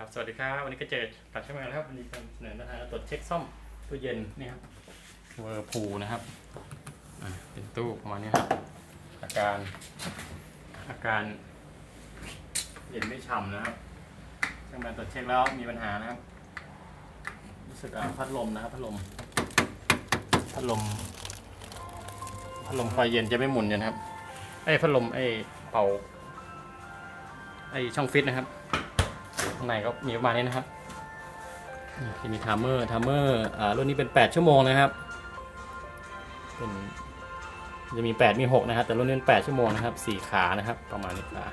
ครับ สวัสดีครับ วันนี้ก็เจอตัดช่างงานนะครับ วันนี้จะเสนอนวทาตรวจเช็คซ่อมตู้เย็นนี่ครับเวอร์พูนะครับเป็นตู้ประมาณนี้ครับ อาการ อาการเย็นไม่ฉ่ำนะครับช่างงานตรวจเช็คแล้วมีปัญหานะครับ รู้สึกอะพัดลมนะครับพัดลม พัดลม พัดลมไฟเย็นจะไม่หมุนนะครับ ไอ้พัดลมไอ้เป่า ไอ้ช่องฟิตนะครับ ข้างในก็มีประมาณนี้นะครับนี่จะมีไทม์เมอร์ไทม์เมอร์อ่ารุ่นนี้เป็น 8 ชั่วโมงนะครับเป็นจะมี 8 มี 6 นะครับ แต่รุ่นนี้เป็น 8 ชั่วโมงนะครับ 4 ขานะครับ ประมาณนี้ขา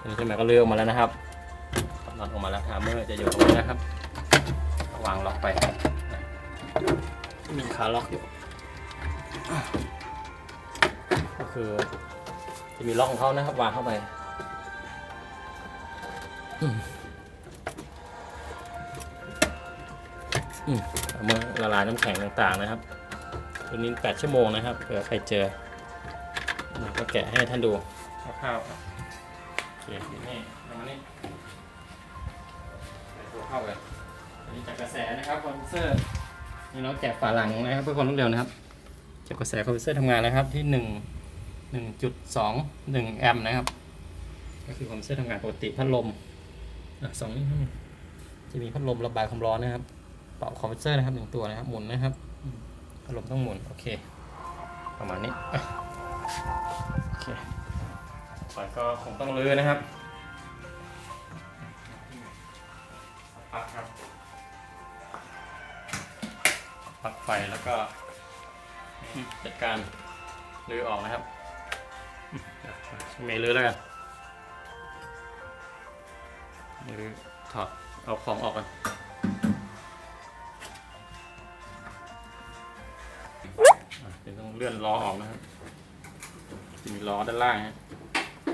อันนี้ใช่ไหมก็เลือกออกมาแล้วนะครับน็อตออกมาแล้วไทม์เมอร์จะอยู่ตรงนี้นะครับ วางล็อกไป มีขาล็อกอยู่ ก็คือจะมีล็อกของเขานะครับ วางเข้าไป เอามื่อละลายน้ำแข็งต่างๆนะครับ ตัวนี้ 8 ชั่วโมงนะครับเผื่อใครเจอนี่ก็แกะให้ท่านดูคร่าวๆครับโอเคนี่เอามานี่ใส่ตัวเข้าไปอันนี้จากกระแสนะครับคอมพิวเซอร์นี่เราแกะฝาหลังนะครับเพื่อความรวดเร็วนะครับจากกระแสคอมพิวเซอร์ทำงานนะครับที่1 1.21แอมป์นะครับ ก็คือคอมพิวเซอร์ทำงานปกติพัดลม สองนี่ครับจะมีพัดลมระบายความร้อนนะครับ เป่าคอมเพรสเซอร์นะครับหนึ่งตัวนะครับ หมุนนะครับ พัดลมต้องหมุน โอเค ประมาณนี้โอเคไปก็คงต้องรื้อนะครับปลั๊กครับปลั๊กไฟแล้วก็จัดการรื้อออกนะครับอืมเดี๋ยวช่างเมย์รื้อแล้วกัน รื้อถอดเอาของออกกันอะเดี๋ยวต้องเลื่อนล้อออกนะครับจะมีล้อด้านล่างฮะ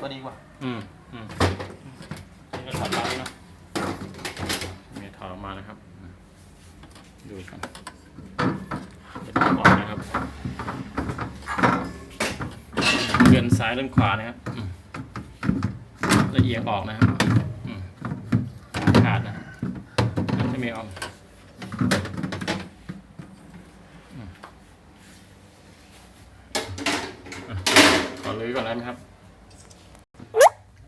ก็ดีกว่า อืมอืมนี่ก็ถอดล้อนี่เนาะมีถอดออกมานะครับอืมดูกันเดี๋ยวต้องออกนะครับ เลื่อนซ้ายเลื่อนขวานะครับอืมละเอียงออกนะครับอืมขาดนะ นั่นจะไม่ออกขอลื้อก่อนได้ไหมครับ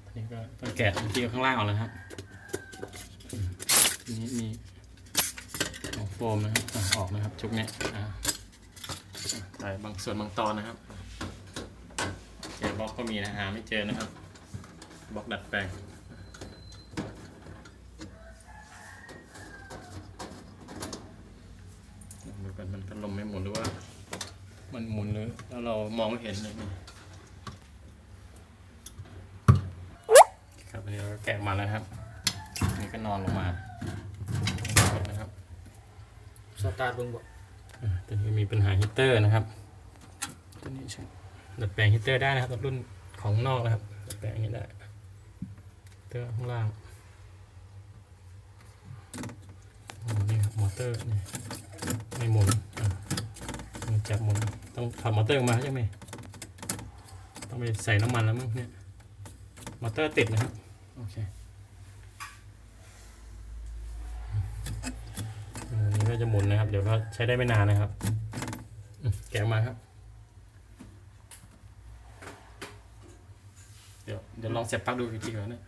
อันนี้ก็ต้องแกะที่ข้างล่างออกเลยครับนี้มีของโฟมนะครับออกนะครับชุกเนี้ยอะใส่บางส่วนบางตอนนะครับเจอบล็อกก็มีนะหาไม่เจอนะครับบล็อกดัดแปลงดูกันมันพัดลมไม่หมุนหรือว่า มันหมุนหรือแล้วเรามองไม่เห็นเลยนี่ครับอันนี้เราก็แกะมาแล้วนะครับอันนี่ก็นอนลงมานะครับสตาร์ทเบิ่งบ่อ่าตัวนี้มีปัญหาฮีตเตอร์นะครับตัวนี้ใช่ดัดแปลงฮีตเตอร์ได้นะครับรุ่นของนอกนะครับดัดแปลงอย่างนี้ได้ฮีตเตอร์ข้างล่างอ๋อนี่ครับมอเตอร์นี่ไม่หมุนอะมัน จับหมุนต้องถอดมอเตอร์ออกมาใช่ไหมต้องไปใส่น้ำมันแล้วมั้งเนี่ยมอเตอร์ติดนะครับโอเคอันนี้ก็จะหมุนนะครับ เดี๋ยวก็ใช้ได้ไม่นานนะครับอืมแกะออกมาครับ เดี๋ยวเดี๋ยวลองเสียบปลั๊กดูอีกทีก่อนนะ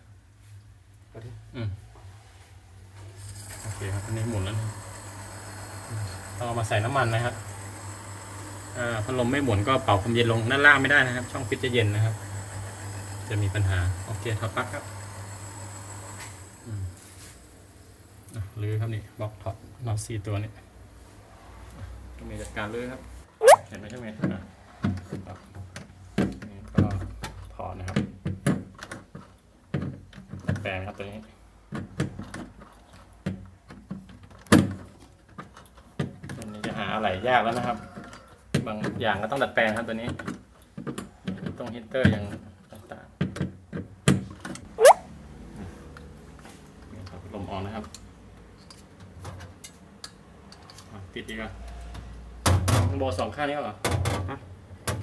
เอาดิอืมโอเคครับอันนี้หมุนแล้วนะอืมต้องเอามาใส่น้ำมันนะครับอ่า พัดลมไม่หมุนก็เป่าความเย็นลงด้านล่างไม่ได้นะครับ ช่องฟิตจะเย็นนะครับ จะมีปัญหาโอเคถอดปลั๊กครับลื้อครับนี่บล็อกถอดน็อตสี่ตัวนี้ต้องมีจัดการลื้อครับ เห็นไหมใช่ไหมอะครับนี่ก็ถอดนะครับแปลงครับตัวนี้ตัวนี้จะหาอะไรยากแล้วนะครับ บางอย่างก็ต้องดัดแปลงครับตัวนี้ตรงฮีตเตอร์ยังต่างๆนี่ครับลมออนนะครับอะติดดีกว่าข้างบนสองข้างนี้เหรอฮะ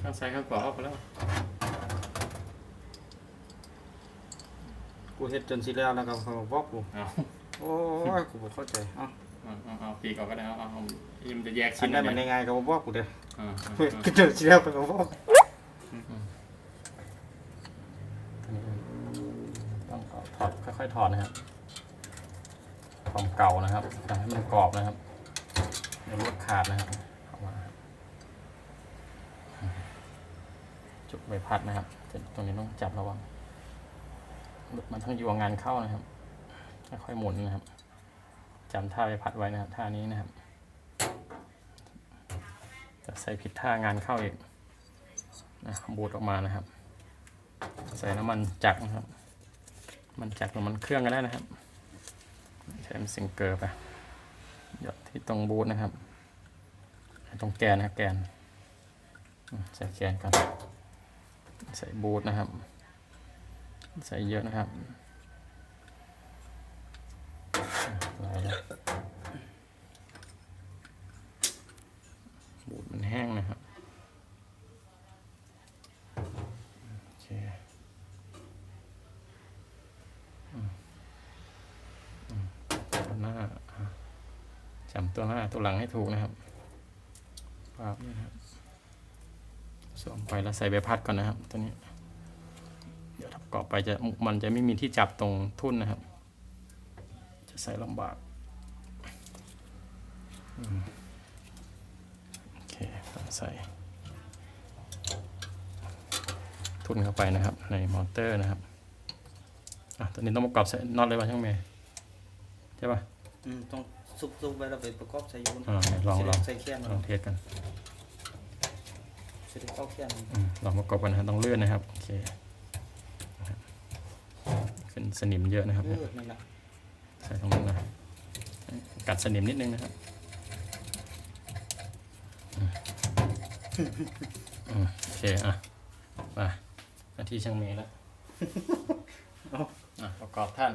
ข้างซ้ายข้างขวาออกไปแล้วกูเฮ็ดจนสิแล้วแล้วก็เขาบอกกูเอาโอ้ยกูบ่เข้าใจเอ้า เอาเอาเอาปีกก่อนก็ได้เอาเอาเอาอิมจะแยกอัชิ้นนนั้นมันได้ง่ายๆก็บ่บอกกูเด้ออ่าอ่าเฮ้ยอ่ากูจนสิแล้วก็บ่บอกต้องเอาถอดค่อยๆถอดนะครับความเก่านะครับทำให้มันกรอบนะครับเดี๋ยวลวดขาดนะครับเอามาครับจุกใบพัดนะครับตรงนี้ต้องจับระวังมันต้องอยู่กับงานเข้านะครับค่อยๆหมุนนะครับ จำท่าใบพัดไว้นะครับท่านี้นะครับ จะใส่ผิดท่างานเข้าอีกนะบูดออกมานะครับ ใส่น้ำมันจักรนะครับ มันจักรหรือมันเครื่องก็ได้นะครับใช้มันซิงเกอร์ไปหยดที่ตรงบูทนะครับ ตรงแกนนะครับแกน ใส่แกนก่อนใส่บูทนะครับ ใส่เยอะนะครับหลายแล้ว บูทมันแห้งนะครับโอเคตัวหน้าจำตัวหน้าตัวหลังให้ถูกนะครับปาบนี่นะครับสวมไปแล้วใส่ใบพัดก่อนนะครับตัวนี้ เดี๋ยวถ้าประกอบไปจะมันจะไม่มีที่จับตรงทุ่นนะครับ ใส่ลำบากอืมโอเคใส่ทุ่นเข้าไปนะครับ ในมอเตอร์นะครับอะตัวนี้ต้องประกอบใส่น็อตเลยป่ะช่างเมย์ใช่ป่ะอืมต้องซุบๆไว้แล้วไปประกอบใส่อยู่อ่าไหนลองลองใส่แค่นลองเทสกันใส่เข้าแค่นอืมลองประกอบกันนะครับต้องเลื่อนนะครับโอเคนะครับเป็นสนิมเยอะนะครับเอเนี่ยอนั่นล่ะ ใส่ตรงนั้นนะกัดสนิมนิดนึงนะครับอืมอืมโอเค อะมาหน้าที่ช่างเมย์แล้วอะประกอบท่าน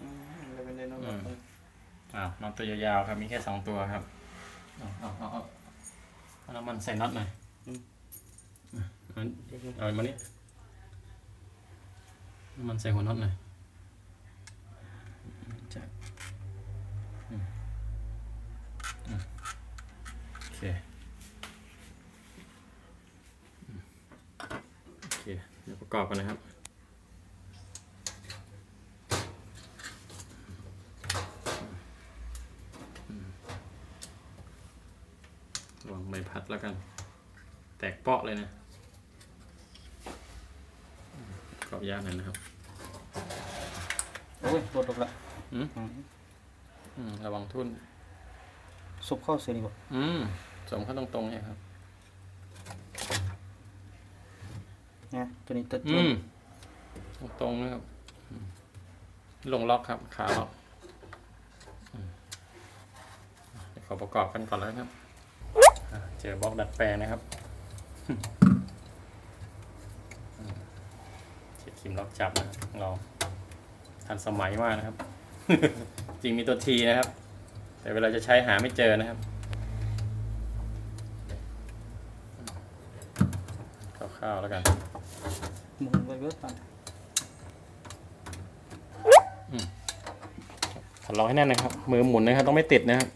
อืมแล้วเป็นได้เนาะอืมอ้าวน็อตตัวยาวๆครับ มีแค่สองตัวครับเอาเอาเอาเอาเอาน้ำมันใส่น็อตหน่อยอืมอันเดี๋ยวเอามานี่ น้ำมันใส่หัวน็อตหน่อยจับอืมอืมโอเคอืมโอเค เดี๋ยวประกอบกันนะครับระวังใบพัดแล้วกัน แตกเปาะเลยนะอืมป ระกอบยากหน่อยนะครับ โอ้ยรถออกละอืม อืมอืมระวังทุ่น ซุบเข้าเสียนี่บ่อืมสมเข้าตรงๆเนี่ยครับเนี่ยตัวนี้ตัดอืม ตรงๆนะครับอืมลงล็อกครับ ขาล็อกอืมเดี๋ยวขอประกอบกันก่อนแล้วครับอะเจอบล็อกดัดแปลงนะครับอืมเช็ คคิมล็อกจับนะครับของเรา ทันสมัยมากนะครับ จริงมีตัวทีนะครับ แต่เวลาจะใช้หาไม่เจอนะครับคร่าวๆแล้วกันหมุนไปเบิดตามขัดล็อกให้แน่นนะครับ มือหมุนนะครับต้องไม่ติดนะครับ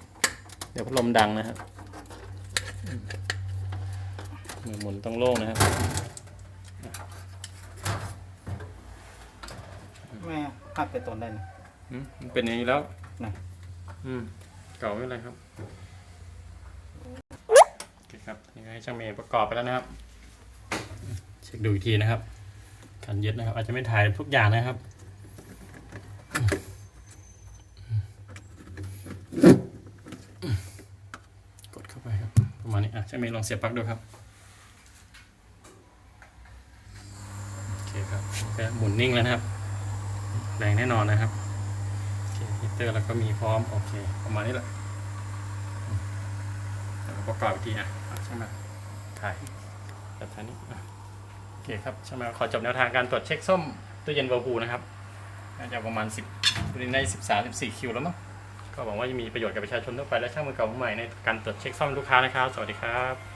เดี๋ยวพัดลมดังนะครับ มือหมุนต้องโล่งนะครับ แม่หักไปตอนได้นะอืมมันเป็นอย่างนี้แล้ว นะอืม เก่าไม่เป็นไรครับโอเคครับนี่ก็ให้ช่างเมย์ประกอบไปแล้วนะครับอืมเช็คดูอีกทีนะครับการยึดนะครับ อาจจะไม่ถ่ายทุกอย่างนะครับ กดเข้าไปครับ ประมาณนี้อะช่างเมย์ลองเสียบปลั๊กดูครับ โอเคครับก็หมุนนิ่งแล้วนะครับ แรงแน่นอนนะครับโอเคฮีตเตอร์แล้วก็มีพร้อม โอเค ประมาณนี้แหละอืมเดี๋ยวเราประกอบอีกทีนะอะช่างมาถ่ายแบบท่านี้อะโอเคครับช่างมาขอจบแนวทางการตรวจเช็คส้มตู้เย็นเวอร์พูลนะครับน่าจะประมาณ 10ตัวนี้ใน 13 14 คิวแล้วมั้งก็หวังว่าจะมีประโยชน์กับประชาชนทั่วไปและช่างมือเก่ามือใหม่ในการตรวจเช็คซ่อมลูกค้านะครับ สวัสดีครับ